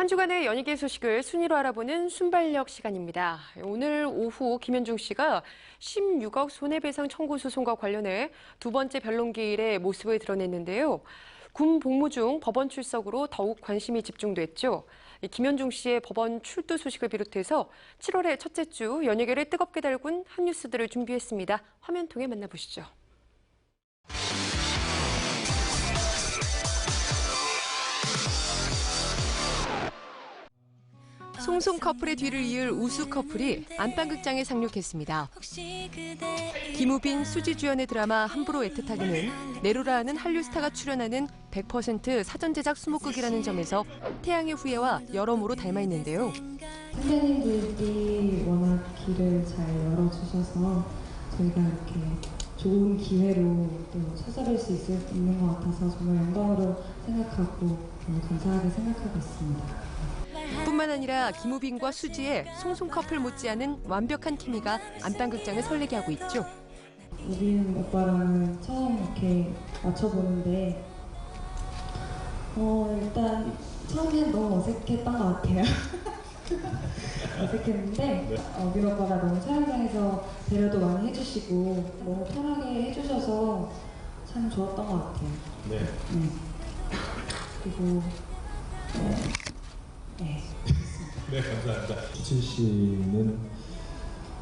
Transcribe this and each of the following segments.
한 주간의 연예계 소식을 순위로 알아보는 순발력 시간입니다. 오늘 오후 김현중 씨가 16억 손해배상 청구 소송과 관련해 두 번째 변론기일에 모습을 드러냈는데요. 군 복무 중 법원 출석으로 더욱 관심이 집중됐죠. 이 김현중 씨의 법원 출두 소식을 비롯해서 7월의 첫째 주 연예계를 뜨겁게 달군 한 뉴스들을 준비했습니다. 화면 통해 만나보시죠. 송송 커플의 뒤를 이을 우수 커플이 안방극장에 상륙했습니다. 김우빈, 수지 주연의 드라마 함부로 애틋하게는 네로라는 한류 스타가 출연하는 100% 사전 제작 수목극이라는 점에서 태양의 후예와 여러모로 닮아 있는데요. 선배님들이 워낙 길을 잘 열어주셔서 저희가 이렇게 좋은 기회로 또 찾아뵐 수 있을, 있는 것 같아서 정말 영광으로 생각하고 너무 감사하게 생각하고 있습니다. 뿐만 아니라 김우빈과 수지의 송송 커플 못지않은 완벽한 케미가 안방극장을 설레게 하고 있죠. 우빈 오빠랑 처음 이렇게 맞춰보는데 어 일단 처음엔 너무 어색했던 것 같아요. 어색했는데 어, 우빈 오빠가 너무 촬영장에서 배려도 많이 해주시고 너무 편하게 해주셔서 참 좋았던 것 같아요. 네. 네. 그리고 네. 네. 네, 감사합니다. 수진 씨는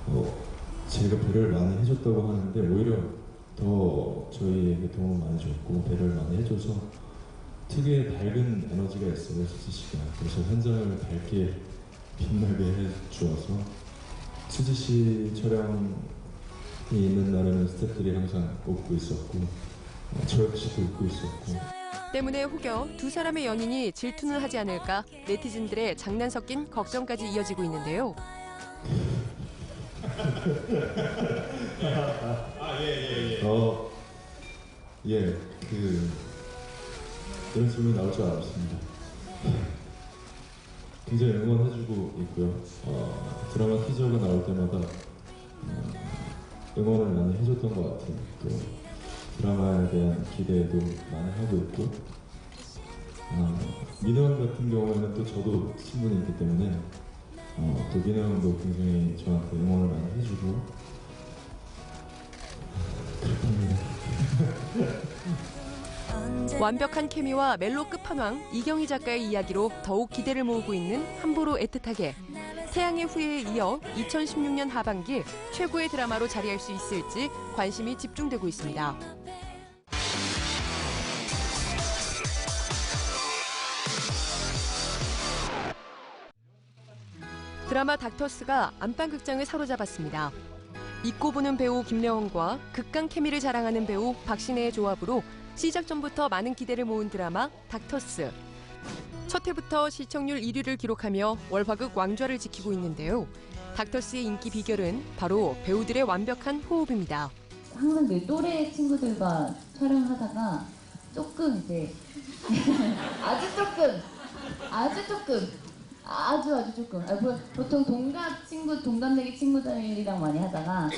어, 제가 배려를 많이 해줬다고 하는데 오히려 더 저희에게 도움을 많이 줬고 배려를 많이 해줘서 특유의 밝은 에너지가 있어요, 수지 씨가. 그래서 현장을 밝게 빛나게 해주어서 수지 씨 촬영이 있는 날에는 스태프들이 항상 웃고 있었고 어, 저 역시도 웃고 있었고 때문에 혹여 두 사람의 연인이 질투는 하지 않을까 네티즌들의 장난 섞인 걱정까지 이어지고 있는데요. 어, 예, 그 이런 질문이 나올 줄 알았습니다. 굉장히 응원해주고 있고요. 어, 드라마 티저가 나올 때마다 어, 응원을 많이 해줬던 것 같아요. 또 드라마에 대한 기대도 많이 하고 있고 어, 민호형 같은 경우에는 또 저도 친분이 있기 때문에 어, 또 민호 형도 굉장히 저한테 응원을 많이 해주고. 완벽한 케미와 멜로 끝판왕 이경희 작가의 이야기로 더욱 기대를 모으고 있는 함부로 애틋하게 태양의 후예에 이어 2016년 하반기 최고의 드라마로 자리할 수 있을지 관심이 집중되고 있습니다. 드라마 닥터스가 안방극장을 사로잡았습니다. 잊고 보는 배우 김래원과 극강 케미를 자랑하는 배우 박신혜의 조합으로 시작 전부터 많은 기대를 모은 드라마 닥터스. 첫 회부터 시청률 1위를 기록하며 월화극 왕좌를 지키고 있는데요. 닥터스의 인기 비결은 바로 배우들의 완벽한 호흡입니다. 항상 내 또래 친구들과 촬영하다가 조금 이제 아주 조금 아주 조금 아주 아주 조금 아, 뭐, 보통 동갑 친구 동갑내기 친구들이랑 많이 하다가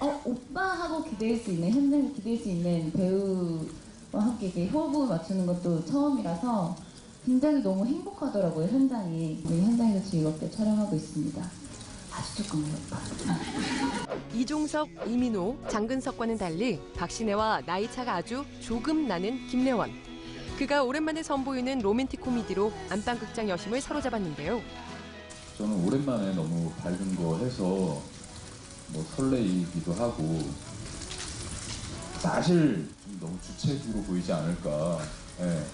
어 오빠하고 기댈 수 있는 현장에 기댈 수 있는 배우와 함께 호흡을 맞추는 것도 처음이라서 굉장히 너무 행복하더라고요 현장이 네, 현장에서 즐겁게 촬영하고 있습니다 아주 조금 오빠 이종석, 이민호, 장근석과는 달리 박신혜와 나이 차가 아주 조금 나는 김래원. 그가 오랜만에 선보이는 로맨틱 코미디로 안방극장 여심을 사로잡았는데요. 저는 오랜만에 너무 밝은 거 해서 뭐 설레이기도 하고 사실 좀 너무 주체적으로 보이지 않을까. 예.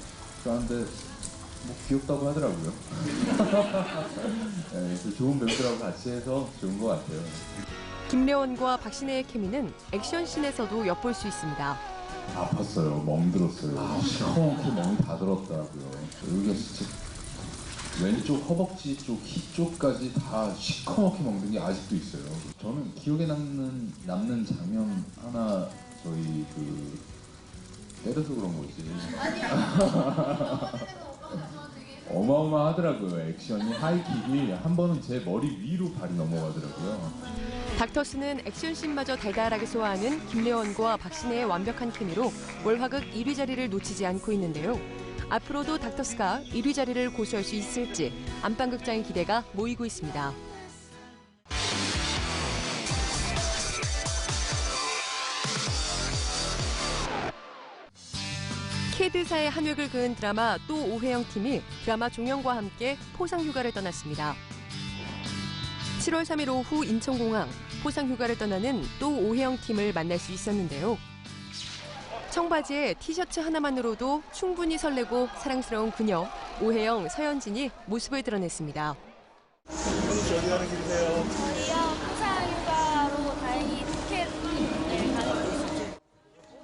그런데 뭐 귀엽다고 하더라고요. 예, 그래서 좋은 배우들하고 같이 해서 좋은 것 같아요. 김래원과 박신혜의 케미는 액션씬에서도 엿볼 수 있습니다. 아팠어요. 멍들었어요. 시커멓게 멍이 다 들었더라고요. 여기가 진짜 왼쪽 허벅지 쪽, 힙 쪽까지 다 시커멓게 멍든 게 아직도 있어요. 저는 기억에 남는 남는 장면 하나 저희 그 때려서 그런 거지. 어마어마하더라고요. 액션이 하이킥이 한 번은 제 머리 위로 발이 넘어가더라고요. 닥터스는 액션씬마저 달달하게 소화하는 김래원과 박신혜의 완벽한 케미로 월화극 1위 자리를 놓치지 않고 있는데요. 앞으로도 닥터스가 1위 자리를 고수할 수 있을지 안방극장의 기대가 모이고 있습니다. 캐드사의 한 획을 그은 드라마 또 오해영 팀이 드라마 종영과 함께 포상 휴가를 떠났습니다. 7월 3일 오후 인천공항 포상 휴가를 떠나는 또 오해영 팀을 만날 수 있었는데요. 청바지에 티셔츠 하나만으로도 충분히 설레고 사랑스러운 그녀 오해영 서현진이 모습을 드러냈습니다. 티켓 네, 가는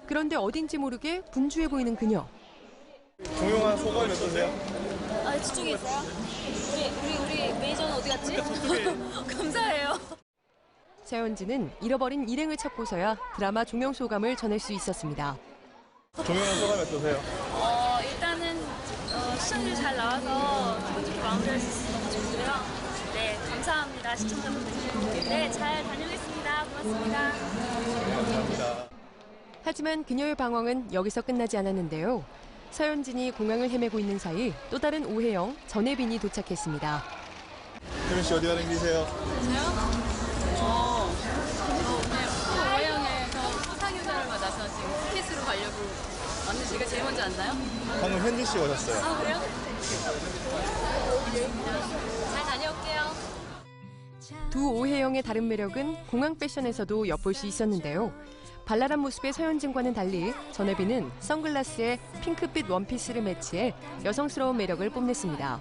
그런데 어딘지 모르게 분주해 보이는 그녀. 종영한 소감이 어떠세요? 아 저쪽에 있어요? 우리 우리 우리 매니저는 어디 갔지? 감사해요. 서현진은 잃어버린 일행을 찾고서야 드라마 종영 소감을 전할 수 있었습니다. 종영한 소감이 어떠세요? 어 일단은 어, 시청률 잘 나와서 마무리할 수 있어서 너무 좋고요. 네 감사합니다 시청자분들. 네잘 다녀오겠습니다. 고맙습니다. 하지만 그녀의 방황은 여기서 끝나지 않았는데요. 서현진이 공항을 헤매고 있는 사이 또 다른 오해영 전혜빈이 도착했습니다. 혜민 씨 어디 가는 길이세요? 고향에서 수상휴가를 받아서 지금 티켓으로 가려고 왔는데 제가 제일 먼저 왔나요? 방금 현진 씨 오셨어요. 아 그래요? 잘 다녀올게요. 두 오해영의 다른 매력은 공항 패션에서도 엿볼 수 있었는데요. 발랄한 모습의 서현진과는 달리 전혜빈은 선글라스에 핑크빛 원피스를 매치해 여성스러운 매력을 뽐냈습니다.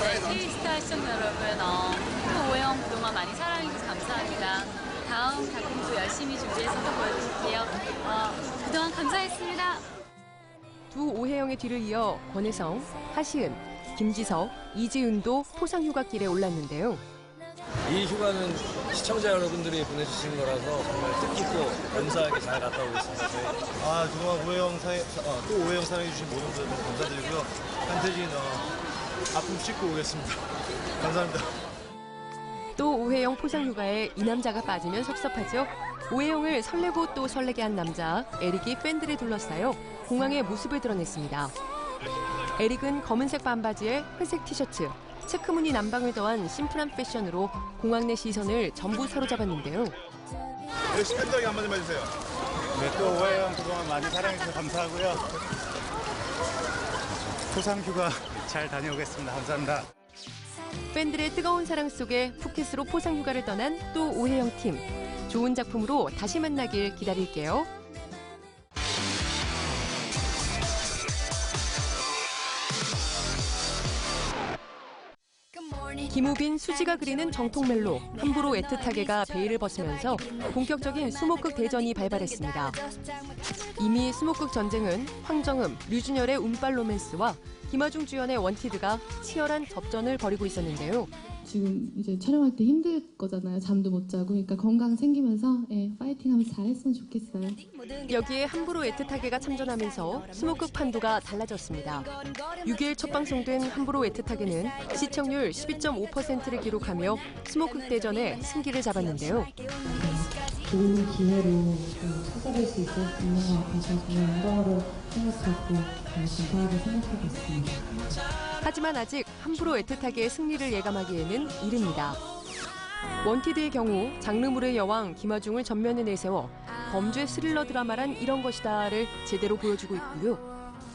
네, K스타 시청자 여러분, 어, 또 오해영 그동안 많이 사랑해주셔서 감사합니다. 다음 작품도 열심히 준비해서 또 보여드릴게요. 어, 그동안 감사했습니다. 두 오해영의 뒤를 이어 권혜성, 하시은, 김지석, 이지은도 포상 휴가길에 올랐는데요. 이 휴가는 시청자 여러분들이 보내주신 거라서 정말 뜻깊고 감사하게 잘 갔다 오겠습니다. 저희 아 그동안 오해영 사회, 어, 또 오해영 사랑해주신 모든 분들 감사드리고요. 한태진 어, 아픔 씻고 오겠습니다. 감사합니다. 또 오해영 포상 휴가에 이 남자가 빠지면 섭섭하죠. 오해영을 설레고 또 설레게 한 남자 에릭이 팬들을 둘러싸여 공항의 모습을 드러냈습니다. 에릭은 검은색 반바지에 회색 티셔츠, 체크무늬 남방을 더한 심플한 패션으로 공항 내 시선을 전부 사로잡았는데요. 역시 팬들에게 한마디만 해주세요. 네, 또 오해영 그동안 많이 사랑해주셔서 감사하고요. 포상 휴가 잘 다녀오겠습니다. 감사합니다. 팬들의 뜨거운 사랑 속에 푸켓으로 포상 휴가를 떠난 또 오해영 팀. 좋은 작품으로 다시 만나길 기다릴게요. 김우빈, 수지가 그리는 정통 멜로 함부로 애틋하게가 베일을 벗으면서 본격적인 수목극 대전이 발발했습니다. 이미 수목극 전쟁은 황정음, 류준열의 운빨 로맨스와 김하중 주연의 원티드가 치열한 접전을 벌이고 있었는데요. 지금 이제 촬영할 때 힘들 거잖아요. 잠도 못 자고. 그러니까 건강 챙기면서 예, 파이팅 하면서 잘했으면 좋겠어요. 여기에 함부로 애틋하게가 참전하면서 수목극 판도가 달라졌습니다. 6일 첫 방송된 함부로 애틋하게는 시청률 12.5%를 기록하며 수목극 대전에 승기를 잡았는데요. 좋은 기회로 또 찾아뵐 수 있을 있는 것 같아서 정말 영광으로 생각하고 어, 감사하게 생각하고 있습니다. 하지만 아직 함부로 애틋하게 승리를 예감하기에는 이릅니다. 원티드의 경우 장르물의 여왕 김하중을 전면에 내세워 범죄 스릴러 드라마란 이런 것이다를 제대로 보여주고 있고요.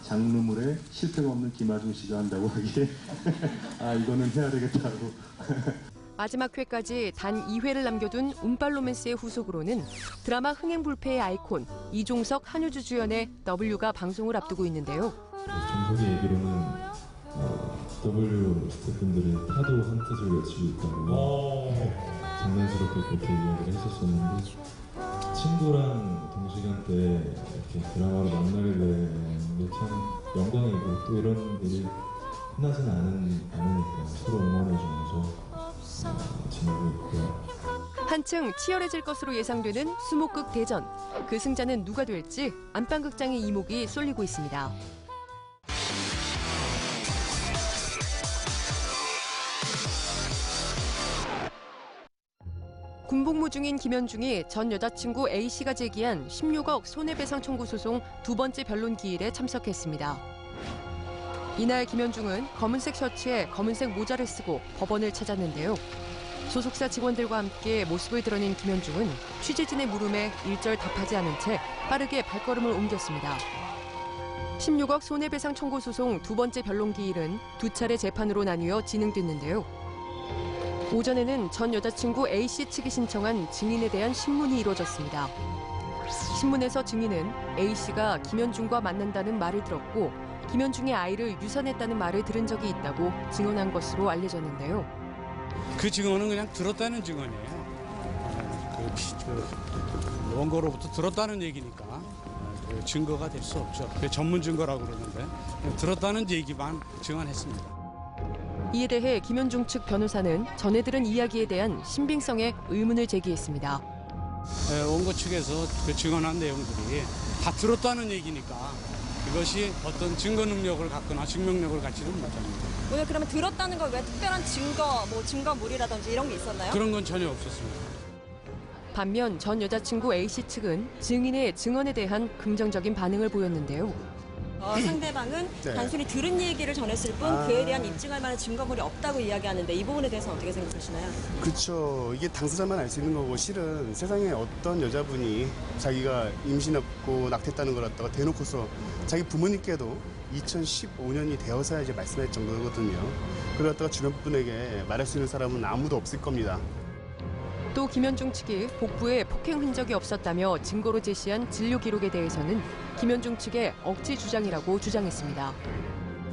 장르물에 실패가 없는 김하중 씨가 한다고 하기에 아 이거는 해야 되겠다고 마지막 회까지 단 2회를 남겨둔 운빨 로맨스의 후속으로는 드라마 흥행불패의 아이콘 이종석 한효주 주연의 W가 방송을 앞두고 있는데요. 정석이 얘기로는 어, W 스태프분들이 파도 한 뜻을 외치고 있다고 장난스럽게 그렇게 이야기를 했었었는데 친구랑 동시간대 이렇게 드라마로 게참 영광이고 또 이런 일이 흔하지는 않은, 않으니까 서로 응원해주면서. 한층 치열해질 것으로 예상되는 수목극 대전. 그 승자는 누가 될지 안방극장의 이목이 쏠리고 있습니다. 군복무 중인 김현중이 전 여자친구 A씨가 제기한 16억 손해배상 청구 소송 두 번째 변론 기일에 참석했습니다. 이날 김현중은 검은색 셔츠에 검은색 모자를 쓰고 법원을 찾았는데요. 소속사 직원들과 함께 모습을 드러낸 김현중은 취재진의 물음에 일절 답하지 않은 채 빠르게 발걸음을 옮겼습니다. 16억 손해배상 청구 소송 두 번째 변론 기일은 두 차례 재판으로 나뉘어 진행됐는데요. 오전에는 전 여자친구 A씨 측이 신청한 증인에 대한 신문이 이루어졌습니다. 신문에서 증인은 A씨가 김현중과 만난다는 말을 들었고 김현중의 아이를 유산했다는 말을 들은 적이 있다고 증언한 것으로 알려졌는데요. 그 증언은 그냥 들었다는 증언이에요. 그, 피- 그 원고로부터 들었다는 얘기니까 그 증거가 될 수 없죠. 그 전문 증거라고 그러는데 들었다는 얘기만 증언했습니다. 이에 대해 김현중 측 변호사는 전해 들은 이야기에 대한 신빙성에 의문을 제기했습니다. 예, 원고 측에서 그 증언한 내용들이 다 들었다는 얘기니까 그것이 어떤 증거 능력을 갖거나 증명력을 갖지는 못합니다. 오늘 그러면 들었다는 걸 왜 특별한 증거, 뭐 증거물이라든지 이런 게 있었나요? 그런 건 전혀 없었습니다. 반면 전 여자친구 A씨 측은 증인의 증언에 대한 긍정적인 반응을 보였는데요. 어, 상대방은 네. 단순히 들은 얘기를 전했을 뿐 아. 그에 대한 입증할 만한 증거물이 없다고 이야기하는데 이 부분에 대해서 어떻게 생각하시나요? 그렇죠. 이게 당사자만 알 수 있는 거고 실은 세상에 어떤 여자분이 자기가 임신했고 낙태했다는 걸 갖다가 대놓고서 자기 부모님께도 2015년이 되어서야 이제 말씀할 정도거든요. 그걸 갖다가 주변 분에게 말할 수 있는 사람은 아무도 없을 겁니다. 또 김현중 측이 복부에 폭행 흔적이 없었다며 증거로 제시한 진료 기록에 대해서는 김현중 측의 억지 주장이라고 주장했습니다.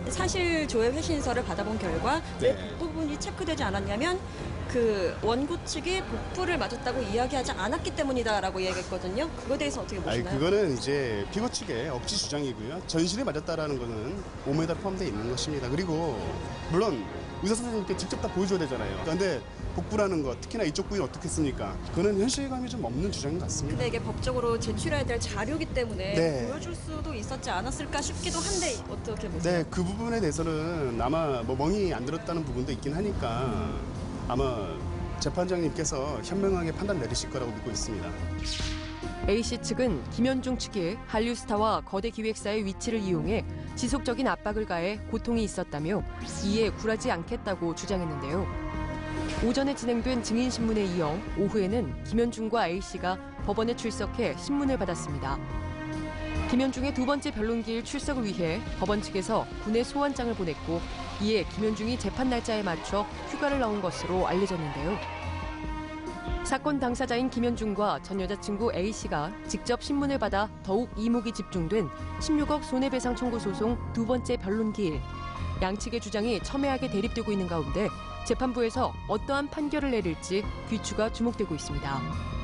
사실 조회 회신서를 받아본 결과 왜 네. 부분이 체크되지 않았냐면 그 원고 측이 복부를 맞았다고 이야기하지 않았기 때문이다라고 이야기했거든요. 그거에 대해서 어떻게 아니 보시나요? 그거는 이제 피고 측의 억지 주장이고요. 전신에 맞았다라는 거는 몸에다 포함되어 있는 것입니다. 그리고 물론 의사 선생님께 직접 다 보여줘야 되잖아요. 그런데 복부라는 것, 특히나 이쪽 부위는 어떻겠습니까? 그거는 현실감이 좀 없는 주장 같습니다. 근데 이게 법적으로 제출해야 될 자료이기 때문에 네. 보여줄 수도 있었지 않았을까 싶기도 한데 어떻게 보세요? 네, 그 부분에 대해서는 아마 뭐 멍이 안 들었다는 부분도 있긴 하니까 아마 재판장님께서 현명하게 판단 내리실 거라고 믿고 있습니다. A씨 측은 김현중 측이 한류스타와 거대 기획사의 위치를 이용해 지속적인 압박을 가해 고통이 있었다며 이에 굴하지 않겠다고 주장했는데요. 오전에 진행된 증인신문에 이어 오후에는 김현중과 A씨가 법원에 출석해 신문을 받았습니다. 김현중의 두 번째 변론기일 출석을 위해 법원 측에서 군에 소환장을 보냈고 이에 김현중이 재판 날짜에 맞춰 휴가를 나온 것으로 알려졌는데요. 사건 당사자인 김현중과 전 여자친구 A씨가 직접 신문을 받아 더욱 이목이 집중된 16억 손해배상 청구 소송 두 번째 변론 기일. 양측의 주장이 첨예하게 대립되고 있는 가운데 재판부에서 어떠한 판결을 내릴지 귀추가 주목되고 있습니다.